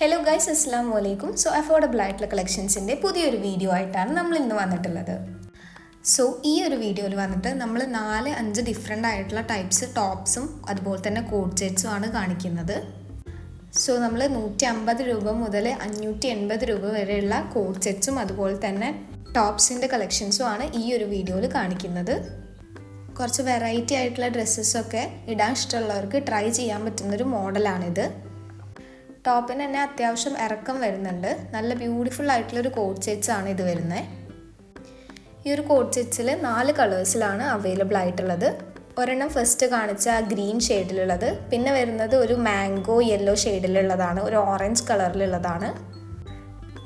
Hello guys അസ്സാം വലൈക്കും so affordable ആയിട്ടുള്ള കളക്ഷൻസിന്റെ പുതിയൊരു വീഡിയോ ആയിട്ടാണ് നമ്മൾ ഇന്ന് വന്നിട്ടുള്ളത്. സോ ഈ ഒരു വീഡിയോയിൽ വന്നിട്ട് നമ്മൾ നാല് അഞ്ച് ഡിഫറെന്റ് ആയിട്ടുള്ള ടൈപ്സ് ടോപ്സും അതുപോലെ തന്നെ കോഡ് സെറ്റ്സും ആണ് കാണിക്കുന്നത്. സോ നമ്മൾ നൂറ്റി അമ്പത് രൂപ മുതൽ അഞ്ഞൂറ്റി എൺപത് രൂപ വരെയുള്ള കോഡ് സെറ്റ്സും അതുപോലെ തന്നെ ടോപ്സിന്റെ കളക്ഷൻസും ആണ് ഈ ഒരു വീഡിയോയിൽ കാണിക്കുന്നത്. കുറച്ച് വെറൈറ്റി ആയിട്ടുള്ള ഡ്രസ്സസ് ഒക്കെ ഇടാൻ ഇഷ്ടമുള്ളവർക്ക് ട്രൈ ചെയ്യാൻ പറ്റുന്നൊരു മോഡലാണിത് ടോപ്പിന് തന്നെ അത്യാവശ്യം ഇറക്കം വരുന്നുണ്ട്. നല്ല ബ്യൂട്ടിഫുൾ ആയിട്ടുള്ളൊരു സെറ്റ്സ് ആണ് ഇത് വരുന്നത് ഈ ഒരു കോട്ട് സെറ്റ്സിൽ നാല് കളേഴ്സിലാണ് അവൈലബിൾ ആയിട്ടുള്ളത്. ഒരെണ്ണം ഫസ്റ്റ് കാണിച്ച ഗ്രീൻ ഷെയ്ഡിലുള്ളത് പിന്നെ വരുന്നത് ഒരു മാംഗോ യെല്ലോ ഷെയ്ഡിലുള്ളതാണ് ഒരു ഓറഞ്ച് കളറിലുള്ളതാണ്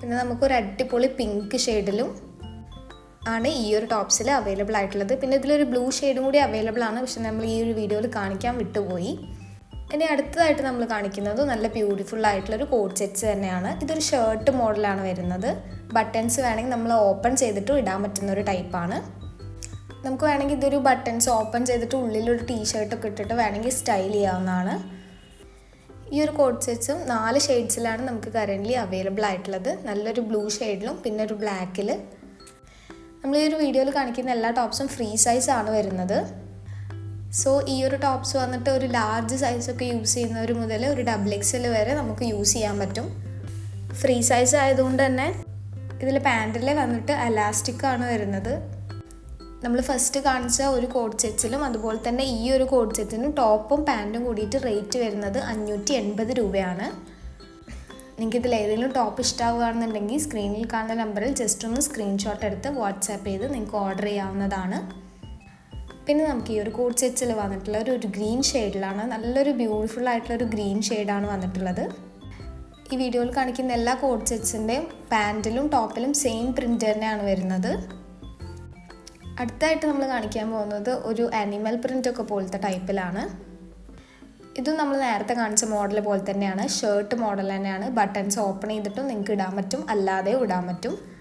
പിന്നെ നമുക്കൊരു അടിപൊളി പിങ്ക് ഷെയ്ഡിലും ആണ് ഈ ഒരു ടോപ്സിൽ അവൈലബിൾ ആയിട്ടുള്ളത്. പിന്നെ ഇതിലൊരു ബ്ലൂ ഷെയ്ഡും കൂടി അവൈലബിൾ ആണ്. പക്ഷെ നമ്മൾ ഈ ഒരു വീഡിയോയിൽ കാണിക്കാൻ വിട്ടുപോയി. ഇനി അടുത്തതായിട്ട് നമ്മൾ കാണിക്കുന്നത് നല്ല ബ്യൂട്ടിഫുൾ ആയിട്ടുള്ളൊരു കോട്ട് സെറ്റ്സ് തന്നെയാണ്. ഇതൊരു ഷർട്ട് മോഡലാണ് വരുന്നത്. ബട്ടൺസ് വേണമെങ്കിൽ നമ്മൾ ഓപ്പൺ ചെയ്തിട്ടും ഇടാൻ പറ്റുന്ന ഒരു ടൈപ്പാണ് നമുക്ക് വേണമെങ്കിൽ ഇതൊരു ബട്ടൺസ് ഓപ്പൺ ചെയ്തിട്ട് ഉള്ളിലൊരു ടീഷർട്ടൊക്കെ ഇട്ടിട്ട് വേണമെങ്കിൽ സ്റ്റൈൽ ചെയ്യാവുന്നതാണ്. ഈ ഒരു കോട്ട് സെറ്റ്സും നാല് ഷെയ്ഡ്സിലാണ് നമുക്ക് കറന്റ്ലി അവൈലബിൾ ആയിട്ടുള്ളത്. നല്ലൊരു ബ്ലൂ ഷെയ്ഡിലും പിന്നെ ഒരു ബ്ലാക്കിൽ നമ്മൾ ഈ ഒരു വീഡിയോയിൽ കാണിക്കുന്ന എല്ലാ ടോപ്സും ഫ്രീ സൈസ് ആണ് വരുന്നത്. സോ ഈ ഒരു ടോപ്സ് വന്നിട്ട് ഒരു ലാർജ് സൈസൊക്കെ യൂസ് ചെയ്യുന്നവർ മുതൽ ഒരു ഡബിൾ എക്സൽ വരെ നമുക്ക് യൂസ് ചെയ്യാൻ പറ്റും. ഫ്രീ സൈസ് ആയതുകൊണ്ട് തന്നെ ഇതിൽ പാന്റിൽ വന്നിട്ട് അലാസ്റ്റിക് ആണ് വരുന്നത്. നമ്മൾ ഫസ്റ്റ് കാണിച്ച ഒരു കോഡ് സെറ്റ്സിലും അതുപോലെ തന്നെ ഈ ഒരു കോഡ് സെറ്റിനും ടോപ്പും പാന്റും കൂടിയിട്ട് റേറ്റ് വരുന്നത് അഞ്ഞൂറ്റി എൺപത് രൂപയാണ്. നിങ്ങൾക്ക് ഇതിൽ ഏതെങ്കിലും ടോപ്പ് ഇഷ്ടമാവുകയാണെന്നുണ്ടെങ്കിൽ സ്ക്രീനിൽ കാണുന്ന നമ്പറിൽ ജസ്റ്റ് ഒന്ന് സ്ക്രീൻഷോട്ട് എടുത്ത് വാട്സാപ്പ് ചെയ്ത് നിങ്ങൾക്ക് ഓർഡർ ചെയ്യാവുന്നതാണ്. പിന്നെ നമുക്ക് ഈ ഒരു കോഡ് സെറ്റ്സിൽ വന്നിട്ടുള്ള ഒരു ഗ്രീൻ ഷെയ്ഡിലാണ് നല്ലൊരു ബ്യൂട്ടിഫുൾ ആയിട്ടുള്ള ഒരു ഗ്രീൻ ഷെയ്ഡാണ് വന്നിട്ടുള്ളത്. ഈ വീഡിയോയിൽ കാണിക്കുന്ന എല്ലാ കോഡ് സെറ്റ്സിന്റെയും പാന്റിലും ടോപ്പിലും സെയിം പ്രിന്റ് തന്നെയാണ് വരുന്നത്. അടുത്തായിട്ട് നമ്മൾ കാണിക്കാൻ പോകുന്നത് ഒരു ആനിമൽ പ്രിന്റ് ഒക്കെ പോലത്തെ ടൈപ്പിലാണ് ഇതും നമ്മൾ നേരത്തെ കാണിച്ച മോഡൽ പോലെ തന്നെയാണ്. ഷർട്ട് മോഡൽ തന്നെയാണ്. ബട്ടൺസ് ഓപ്പൺ ചെയ്തിട്ടും നിങ്ങൾക്ക് ഇടാൻ പറ്റും. അല്ലാതെ ഇടാൻ പറ്റും.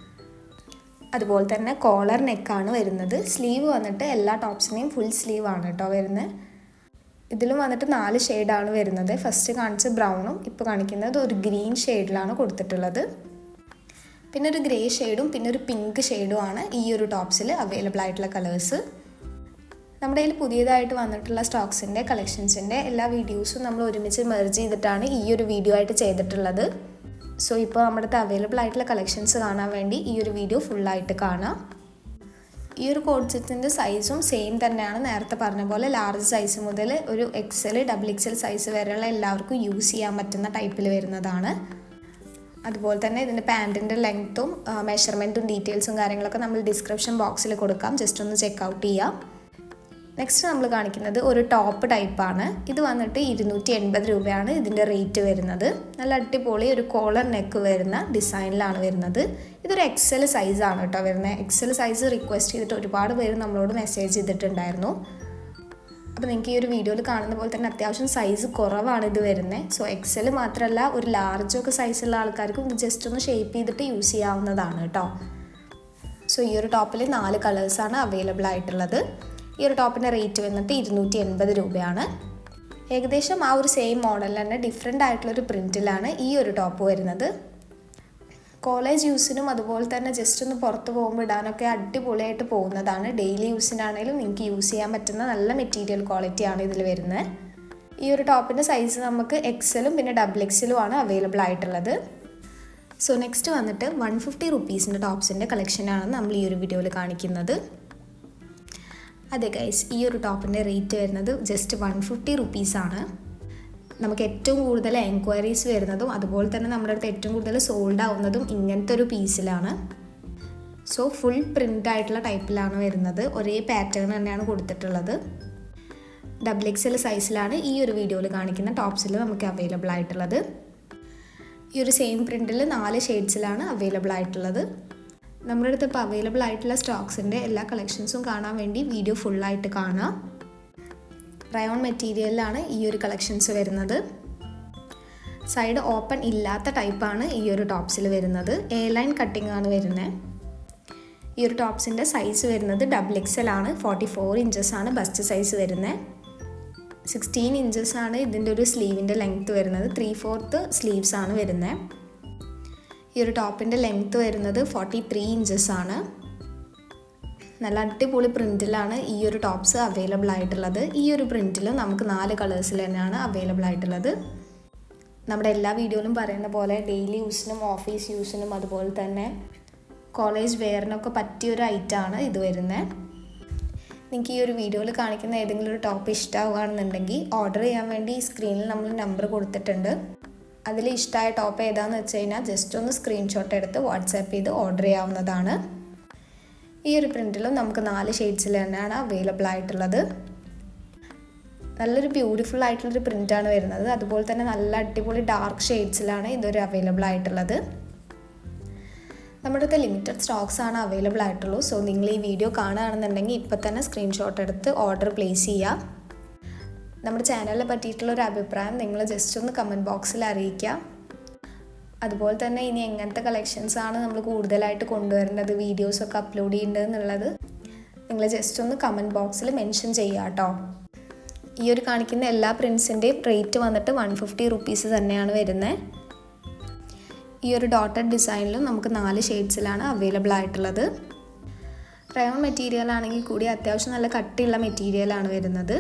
അതുപോലെ തന്നെ കോളർ നെക്കാണ് വരുന്നത്. സ്ലീവ് വന്നിട്ട് എല്ലാ ടോപ്സിനെയും ഫുൾ സ്ലീവ് ആണ് കേട്ടോ വരുന്നത്. ഇതിലും വന്നിട്ട് നാല് ഷെയ്ഡാണ് വരുന്നത്. ഫസ്റ്റ് കാണിച്ച ബ്രൗണും ഇപ്പോൾ കാണിക്കുന്നത് ഒരു ഗ്രീൻ ഷെയ്ഡിലാണ് കൊടുത്തിട്ടുള്ളത്. പിന്നെ ഒരു ഗ്രേ ഷെയ്ഡും പിന്നെ ഒരു പിങ്ക് ഷെയ്ഡും ആണ് ഈ ഒരു ടോപ്സിൽ അവൈലബിൾ ആയിട്ടുള്ള കളേഴ്സ് നമ്മുടെ കയ്യിൽ പുതിയതായിട്ട് വന്നിട്ടുള്ള സ്റ്റോക്സിന്റെ കളക്ഷൻസിന്റെ എല്ലാ വീഡിയോസും നമ്മൾ ഒരുമിച്ച് മെർജ് ചെയ്തിട്ടാണ് ഈ ഒരു വീഡിയോ ആയിട്ട് ചെയ്തിട്ടുള്ളത്. സോ ഇപ്പോൾ നമ്മുടെ അവൈലബിൾ ആയിട്ടുള്ള കളക്ഷൻസ് കാണാൻ വേണ്ടി ഈ ഒരു വീഡിയോ ഫുള്ളായിട്ട് കാണാം. ഈ ഒരു കോഡ് സെറ്റിന്റെ സൈസും സെയിം തന്നെയാണ് നേരത്തെ പറഞ്ഞ പോലെ ലാർജ് സൈസ് മുതൽ ഒരു എക്സൽ ഡബിൾ എക്സൽ സൈസ് വരെയുള്ള എല്ലാവർക്കും യൂസ് ചെയ്യാൻ പറ്റുന്ന ടൈപ്പിൽ വരുന്നതാണ്. അതുപോലെ തന്നെ ഇതിന്റെ പാന്റിന്റെ ലെങ്ത്തും മെഷർമെന്റും ഡീറ്റെയിൽസും കാര്യങ്ങളൊക്കെ നമ്മൾ ഡിസ്ക്രിപ്ഷൻ ബോക്സിൽ കൊടുക്കാം. ജസ്റ്റ് ഒന്ന് ചെക്ക് ഔട്ട് ചെയ്യാം. നെക്സ്റ്റ് നമ്മൾ കാണിക്കുന്നത് ഒരു ടോപ്പ് ടൈപ്പാണ് ഇത് വന്നിട്ട് ഇരുന്നൂറ്റി എൺപത് രൂപയാണ് ഇതിന്റെ റേറ്റ് വരുന്നത്. നല്ല അടിപൊളി ഒരു കോളർ നെക്ക് വരുന്ന ഡിസൈനിലാണ് വരുന്നത്. ഇതൊരു എക്സൽ സൈസാണ് കേട്ടോ വരുന്നത്. എക്സൽ സൈസ് റിക്വസ്റ്റ് ചെയ്തിട്ട് ഒരുപാട് പേര് നമ്മളോട് മെസ്സേജ് ചെയ്തിട്ടുണ്ടായിരുന്നു. അപ്പോൾ നിങ്ങൾക്ക് ഈ ഒരു വീഡിയോയിൽ കാണുന്ന പോലെ തന്നെ അത്യാവശ്യം സൈസ് കുറവാണ് ഇത് വരുന്നത് സോ എക്സൽ മാത്രമല്ല ഒരു ലാർജൊക്കെ സൈസുള്ള ആൾക്കാർക്കും ഇത് ജസ്റ്റ് ഒന്ന് ഷേപ്പ് ചെയ്തിട്ട് യൂസ് ചെയ്യാവുന്നതാണ് കേട്ടോ. സോ ഈ ഒരു ടോപ്പിൽ നാല് കളേഴ്സാണ് അവൈലബിൾ ആയിട്ടുള്ളത്. ഈ ഒരു ടോപ്പിന്റെ റേറ്റ് വന്നിട്ട് ഇരുന്നൂറ്റി എൺപത് രൂപയാണ്. ഏകദേശം ആ ഒരു സെയിം മോഡൽ തന്നെ ഡിഫറെന്റ് ആയിട്ടുള്ളൊരു പ്രിന്റിലാണ് ഈ ഒരു ടോപ്പ് വരുന്നത്. കോളേജ് യൂസിനും അതുപോലെ തന്നെ ജസ്റ്റ് ഒന്ന് പുറത്ത് പോകുമ്പോൾ ഇടാനൊക്കെ അടിപൊളിയായിട്ട് പോകുന്നതാണ്. ഡെയിലി യൂസിനാണെങ്കിലും നിങ്ങൾക്ക് യൂസ് ചെയ്യാൻ പറ്റുന്ന നല്ല മെറ്റീരിയൽ ക്വാളിറ്റിയാണ് ഇതിൽ വരുന്നത്. ഈ ഒരു ടോപ്പിന്റെ സൈസ് നമുക്ക് എക്സലും പിന്നെ ഡബിൾ എക്സലും ആണ് അവൈലബിൾ ആയിട്ടുള്ളത്. സോ നെക്സ്റ്റ് വന്നിട്ട് വൺ ഫിഫ്റ്റി റുപ്പീസിന്റെ ടോപ്സിന്റെ കളക്ഷനാണ് നമ്മൾ ഈ ഒരു വീഡിയോയിൽ കാണിക്കുന്നത്. അതെ ഗൈസ് ഈ ഒരു ടോപ്പിന്റെ റേറ്റ് വരുന്നത് ജസ്റ്റ് വൺ ഫിഫ്റ്റി റുപ്പീസാണ് നമുക്ക് ഏറ്റവും കൂടുതൽ എൻക്വയറീസ് വരുന്നതും അതുപോലെ തന്നെ നമ്മുടെ അടുത്ത് ഏറ്റവും കൂടുതൽ സോൾഡ് ആവുന്നതും ഇങ്ങനത്തെ ഒരു പീസിലാണ് സോ ഫുൾ പ്രിന്റ് ആയിട്ടുള്ള ടൈപ്പിലാണ് വരുന്നത്. ഒരേ പാറ്റേൺ തന്നെയാണ് കൊടുത്തിട്ടുള്ളത്. ഡബിൾ എക്സ് എൽ സൈസിലാണ് ഈ ഒരു വീഡിയോയിൽ കാണിക്കുന്ന ടോപ്സിൽ നമുക്ക് അവൈലബിൾ ആയിട്ടുള്ളത്. ഈ ഒരു സെയിം പ്രിന്റിൽ നാല് ഷെയ്ഡ്സിലാണ് അവൈലബിൾ ആയിട്ടുള്ളത്. നമ്മുടെ അടുത്ത് ഇപ്പോൾ അവൈലബിൾ ആയിട്ടുള്ള സ്റ്റോക്സിന്റെ എല്ലാ കളക്ഷൻസും കാണാൻ വേണ്ടി വീഡിയോ ഫുള്ളായിട്ട് കാണാം. റയോൺ മെറ്റീരിയലിലാണ് ഈ ഒരു കളക്ഷൻസ് വരുന്നത്. സൈഡ് ഓപ്പൺ ഇല്ലാത്ത ടൈപ്പാണ് ഈ ഒരു ടോപ്സിൽ വരുന്നത്. എ ലൈൻ കട്ടിംഗ് ആണ് വരുന്നത് ഈ ഒരു ടോപ്സിന്റെ സൈസ് വരുന്നത് ഡബിൾ എക്സ് എൽ ആണ്. ഫോർട്ടി ഫോർ ഇഞ്ചസ് ആണ് ബസ്റ്റ് സൈസ് വരുന്നത് സിക്സ്റ്റീൻ ഇഞ്ചസ് ആണ് ഇതിന്റെ ഒരു സ്ലീവിന്റെ ലെങ്ത്ത് വരുന്നത്. ത്രീ ഫോർത്ത് സ്ലീവ്സ് ആണ് വരുന്നത് ഈ ഒരു ടോപ്പിന്റെ ലെങ്ത്ത് വരുന്നത് ഫോർട്ടി ത്രീ ആണ്. നല്ല അടിപൊളി പ്രിന്റിലാണ് ഈ ഒരു ടോപ്സ് അവൈലബിൾ ആയിട്ടുള്ളത്. ഈ ഒരു പ്രിന്റിൽ നമുക്ക് നാല് കളേഴ്സിൽ തന്നെയാണ് അവൈലബിൾ ആയിട്ടുള്ളത്. നമ്മുടെ എല്ലാ വീഡിയോയിലും പറയുന്ന പോലെ ഡെയിലി യൂസിനും ഓഫീസ് യൂസിനും അതുപോലെ തന്നെ കോളേജ് വെയറിനൊക്കെ പറ്റിയൊരു ഐറ്റമാണ് ഇത് വരുന്നത് നിങ്ങൾക്ക് ഈ ഒരു വീഡിയോയിൽ കാണിക്കുന്ന ഏതെങ്കിലും ഒരു ടോപ്പ് ഇഷ്ടമാവുകയാണെന്നുണ്ടെങ്കിൽ ഓർഡർ ചെയ്യാൻ വേണ്ടി സ്ക്രീനിൽ നമ്മൾ നമ്പർ കൊടുത്തിട്ടുണ്ട്. അതിൽ ഇഷ്ടമായ ടോപ്പ് ഏതാണെന്ന് വെച്ച് കഴിഞ്ഞാൽ ജസ്റ്റ് ഒന്ന് സ്ക്രീൻഷോട്ട് എടുത്ത് വാട്സാപ്പ് ചെയ്ത് ഓർഡർ ചെയ്യാവുന്നതാണ്. ഈ ഒരു പ്രിന്റിലും നമുക്ക് നാല് ഷെയ്ഡ്സിൽ തന്നെയാണ് അവൈലബിൾ ആയിട്ടുള്ളത്. നല്ലൊരു ബ്യൂട്ടിഫുൾ ആയിട്ടുള്ളൊരു പ്രിന്റാണ് വരുന്നത്. അതുപോലെ തന്നെ നല്ല അടിപൊളി ഡാർക്ക് ഷെയ്ഡ്സിലാണ് ഇതൊരു അവൈലബിൾ ആയിട്ടുള്ളത്. നമ്മുടെ അടുത്ത് ലിമിറ്റഡ് സ്റ്റോക്സ് ആണ് അവൈലബിൾ ആയിട്ടുള്ളൂ. സോ നിങ്ങൾ ഈ വീഡിയോ കാണുകയാണെന്നുണ്ടെങ്കിൽ ഇപ്പം തന്നെ സ്ക്രീൻഷോട്ട് എടുത്ത് ഓർഡർ പ്ലേസ് ചെയ്യുക. നമ്മുടെ ചാനലിനെ പറ്റിയിട്ടുള്ള ഒരു അഭിപ്രായം നിങ്ങൾ ജസ്റ്റ് ഒന്ന് കമന്റ് ബോക്സിൽ അറിയിക്കുക. അതുപോലെ തന്നെ ഇനി എങ്ങനത്തെ കളക്ഷൻസ് ആണ് നമ്മൾ കൂടുതലായിട്ട് കൊണ്ടുവരേണ്ടത് വീഡിയോസൊക്കെ അപ്ലോഡ് ചെയ്യേണ്ടത് എന്നുള്ളത് നിങ്ങൾ ജസ്റ്റ് ഒന്ന് കമന്റ് ബോക്സിൽ മെൻഷൻ ചെയ്യുക കേട്ടോ ഈ ഒരു കാണിക്കുന്ന എല്ലാ പ്രിൻസിന്റെയും റേറ്റ് വന്നിട്ട് വൺ ഫിഫ്റ്റി റുപ്പീസ് തന്നെയാണ് വരുന്നത്. ഈ ഒരു ഡോട്ടഡ് ഡിസൈനിലും നമുക്ക് നാല് ഷെയ്ഡ്സിലാണ് അവൈലബിൾ ആയിട്ടുള്ളത്. റയോൺ മെറ്റീരിയൽ ആണെങ്കിൽ കൂടി അത്യാവശ്യം നല്ല കട്ടിയുള്ള മെറ്റീരിയലാണ് വരുന്നത്.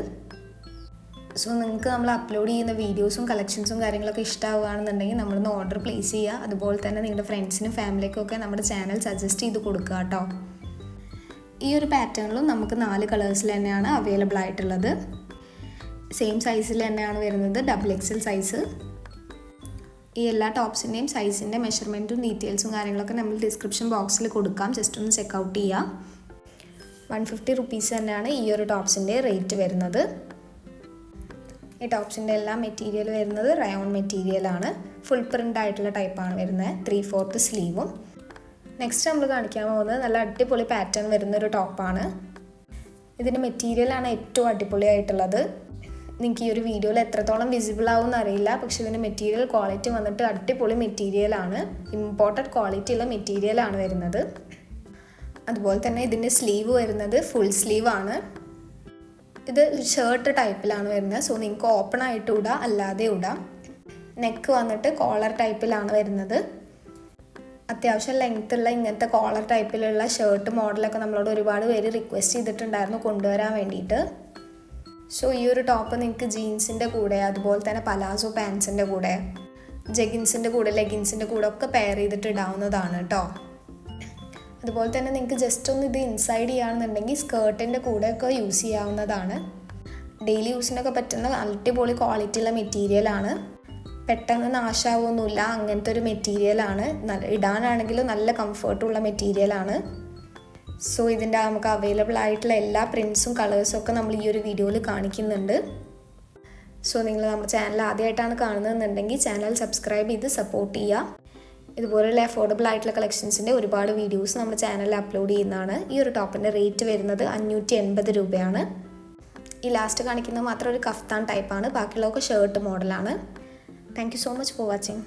സോ നിങ്ങൾക്ക് നമ്മൾ അപ്ലോഡ് ചെയ്യുന്ന വീഡിയോസും കളക്ഷൻസും കാര്യങ്ങളൊക്കെ ഇഷ്ടമാവുകയാണെന്നുണ്ടെങ്കിൽ നമ്മളൊന്ന് ഓർഡർ പ്ലേസ് ചെയ്യുക. അതുപോലെ തന്നെ നിങ്ങളുടെ ഫ്രണ്ട്സിനും ഫാമിലിക്കും ഒക്കെ നമ്മുടെ ചാനൽ സജസ്റ്റ് ചെയ്ത് കൊടുക്കുക കേട്ടോ. ഈ ഒരു പാറ്റേണിലും നമുക്ക് നാല് കളേഴ്സിൽ തന്നെയാണ് അവൈലബിൾ ആയിട്ടുള്ളത്. സെയിം സൈസിൽ തന്നെയാണ് വരുന്നത് ഡബിൾ എക്സ് എൽ സൈസ് ഈ എല്ലാ ടോപ്സിന്റെയും സൈസിന്റെ മെഷർമെന്റും ഡീറ്റെയിൽസും കാര്യങ്ങളൊക്കെ നമ്മൾ ഡിസ്ക്രിപ്ഷൻ ബോക്സിൽ കൊടുക്കാം. ജസ്റ്റ് ഒന്ന് ചെക്ക് ഔട്ട് ചെയ്യാം വൺ ഫിഫ്റ്റി റുപ്പീസ് തന്നെയാണ് ഈ ഒരു ടോപ്സിന്റെ റേറ്റ് വരുന്നത്. ഈ ടോപ്സിന്റെ എല്ലാ മെറ്റീരിയൽ വരുന്നത് റയോൺ മെറ്റീരിയൽ ആണ്. ഫുൾ പ്രിന്റ് ആയിട്ടുള്ള ടൈപ്പാണ് വരുന്നത്. ത്രീ ഫോർത്ത് സ്ലീവും നെക്സ്റ്റ് നമ്മൾ കാണിക്കാൻ പോകുന്നത് നല്ല അടിപൊളി പാറ്റേൺ വരുന്ന ഒരു ടോപ്പാണ് ഇതിന്റെ മെറ്റീരിയലാണ് ഏറ്റവും അടിപൊളിയായിട്ടുള്ളത്. നിങ്ങൾക്ക് ഈ ഒരു വീഡിയോയിൽ എത്രത്തോളം വിസിബിൾ ആവും അറിയില്ല. പക്ഷേ ഇതിന്റെ മെറ്റീരിയൽ ക്വാളിറ്റി വന്നിട്ട് അടിപൊളി മെറ്റീരിയലാണ് ഇമ്പോർട്ടന്റ് ക്വാളിറ്റി ഉള്ള മെറ്റീരിയലാണ് വരുന്നത്. അതുപോലെ തന്നെ ഇതിന്റെ സ്ലീവ് വരുന്നത് ഫുൾ സ്ലീവ് ആണ്. ഇത് ഷർട്ട് ടൈപ്പിലാണ് വരുന്നത്. സോ നിങ്ങൾക്ക് ഓപ്പൺ ആയിട്ട് ഇടാം അല്ലാതെ ഇടാം. നെക്ക് വന്നിട്ട് കോളർ ടൈപ്പിലാണ് വരുന്നത്. അത്യാവശ്യം ലെങ്ത് ഉള്ള ഇങ്ങനത്തെ കോളർ ടൈപ്പിലുള്ള ഷർട്ട് മോഡലൊക്കെ നമ്മളോട് ഒരുപാട് പേര് റിക്വസ്റ്റ് ചെയ്തിട്ടുണ്ടായിരുന്നു കൊണ്ടുവരാൻ വേണ്ടിയിട്ട്. സോ ഈ ഒരു ടോപ്പ് നിങ്ങൾക്ക് ജീൻസിന്റെ കൂടെ അതുപോലെ തന്നെ പലാസോ പാൻസിന്റെ കൂടെ ജഗിൻസിന്റെ കൂടെ ലെഗിൻസിന്റെ കൂടെ ഒക്കെ പെയർ ചെയ്തിട്ട് ഇടാവുന്നതാണ് കേട്ടോ അതുപോലെ തന്നെ നിങ്ങൾക്ക് ജസ്റ്റ് ഒന്ന് ഇത് ഇൻസൈഡ് ചെയ്യുകയാണെന്നുണ്ടെങ്കിൽ സ്കേർട്ടിന്റെ കൂടെയൊക്കെ യൂസ് ചെയ്യാവുന്നതാണ്. ഡെയിലി യൂസിനൊക്കെ പറ്റുന്ന അടിപൊളി ക്വാളിറ്റിയുള്ള മെറ്റീരിയലാണ് പെട്ടെന്ന് നാശാവൊന്നുമില്ല അങ്ങനത്തെ ഒരു മെറ്റീരിയലാണ് ഇടാനാണെങ്കിലും നല്ല കംഫർട്ടുള്ള മെറ്റീരിയലാണ് സോ ഇതിന്റെ നമുക്ക് അവൈലബിൾ ആയിട്ടുള്ള എല്ലാ പ്രിൻസും കളേഴ്സും ഒക്കെ നമ്മൾ ഈ ഒരു വീഡിയോയിൽ കാണിക്കുന്നുണ്ട്. സോ നിങ്ങൾ നമ്മുടെ ചാനൽ ആദ്യമായിട്ടാണ് കാണുന്നതെന്നുണ്ടെങ്കിൽ ചാനൽ സബ്സ്ക്രൈബ് ചെയ്ത് സപ്പോർട്ട് ചെയ്യുക. ഇതുപോലുള്ള അഫോർഡബിൾ ആയിട്ടുള്ള കളക്ഷൻസിന്റെ ഒരുപാട് വീഡിയോസ് നമ്മുടെ ചാനലിൽ അപ്ലോഡ് ചെയ്യുന്നതാണ്. ഈ ഒരു ടോപ്പിന്റെ റേറ്റ് വരുന്നത് അഞ്ഞൂറ്റി എൺപത് രൂപയാണ്. ഈ ലാസ്റ്റ് കാണിക്കുന്നത് മാത്രം ഒരു കഫ്താൻ ടൈപ്പാണ് ബാക്കിയുള്ളതൊക്കെ ഷർട്ട് മോഡലാണ് thank you so much for watching